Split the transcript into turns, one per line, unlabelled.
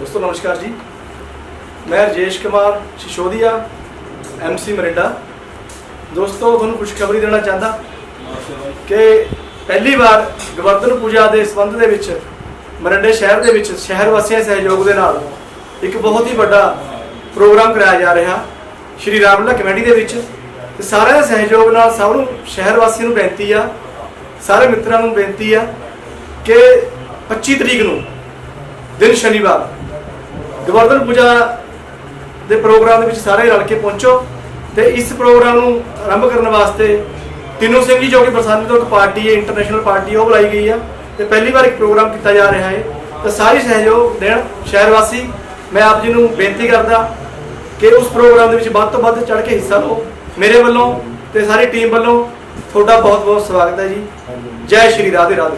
ਦੋਸਤੋ, ਨਮਸਕਾਰ ਜੀ। ਮੈਂ ਰਜੇਸ਼ ਕੁਮਾਰ ਸ਼ਿਸ਼ੋਦੀਆ ਐਮਸੀ ਮਰਿੰਡਾ। ਦੋਸਤੋ, ਤੁਹਾਨੂੰ ਖੁਸ਼ਖਬਰੀ ਦੇਣਾ ਚਾਹੁੰਦਾ ਕਿ ਪਹਿਲੀ ਵਾਰ ਗਵਰਧਨ ਪੂਜਾ ਦੇ ਸੰਬੰਧ ਦੇ ਵਿੱਚ ਮਰਿੰਡੇ ਸ਼ਹਿਰ ਦੇ ਵਿੱਚ ਸ਼ਹਿਰ ਵਾਸੀਆਂ ਦੇ ਸਹਿਯੋਗ ਦੇ ਨਾਲ ਇੱਕ ਬਹੁਤ ਹੀ ਵੱਡਾ ਪ੍ਰੋਗਰਾਮ ਕਰਾਇਆ ਜਾ ਰਿਹਾ ਸ਼੍ਰੀ ਰਾਮਲਾ ਕਮੇਟੀ ਦੇ ਵਿੱਚ। ਤੇ ਸਾਰਿਆਂ ਦੇ ਸਹਿਯੋਗ ਨਾਲ ਸਭ ਨੂੰ ਸ਼ਹਿਰ ਵਾਸੀਆਂ ਨੂੰ ਬੇਨਤੀ ਆ, ਸਾਰੇ ਮਿੱਤਰਾਂ ਨੂੰ ਬੇਨਤੀ ਆ ਕਿ 25 ਤਰੀਕ ਨੂੰ, ਦਿਨ ਸ਼ਨੀਵਾਰ ਗਵਰਧਨ ਪੂਜਾ ਦੇ ਪ੍ਰੋਗਰਾਮ ਦੇ ਵਿੱਚ ਸਾਰੇ ਰਲ ਕੇ ਪਹੁੰਚੋ ਤੇ ਇਸ ਪ੍ਰੋਗਰਾਮ ਨੂੰ ਆਰੰਭ ਕਰਨ ਵਾਸਤੇ ਤਿੰਨੂ ਸਿੰਘ ਜੀ ਜੋ ਕਿ ਬਰਸਾਨੀ ਤੋਂ ਇੱਕ ਪਾਰਟੀ ਹੈ ਇੰਟਰਨੈਸ਼ਨਲ ਪਾਰਟੀ, ਉਹ ਬੁਲਾਈ ਗਈ ਆ ਤੇ ਪਹਿਲੀ ਵਾਰ ਇੱਕ ਪ੍ਰੋਗਰਾਮ ਕੀਤਾ ਜਾ ਰਿਹਾ ਹੈ। ਤਾਂ ਸਾਰੇ ਸਹਿਯੋਗ ਦੇਣ ਸ਼ਹਿਰ ਵਾਸੀ, ਮੈਂ ਆਪ ਜੀ ਨੂੰ ਬੇਨਤੀ ਕਰਦਾ ਕਿ ਉਸ ਪ੍ਰੋਗਰਾਮ ਦੇ ਵਿੱਚ ਵੱਧ ਤੋਂ ਵੱਧ ਚੜ ਕੇ ਹਿੱਸਾ ਲਓ। ਮੇਰੇ ਵੱਲੋਂ ਤੇ ਸਾਰੀ ਟੀਮ ਵੱਲੋਂ ਤੁਹਾਡਾ ਬਹੁਤ ਬਹੁਤ ਸਵਾਗਤ ਹੈ ਜੀ। ਜੈ ਸ਼੍ਰੀ ਰਾਧੇ ਰਾਧੇ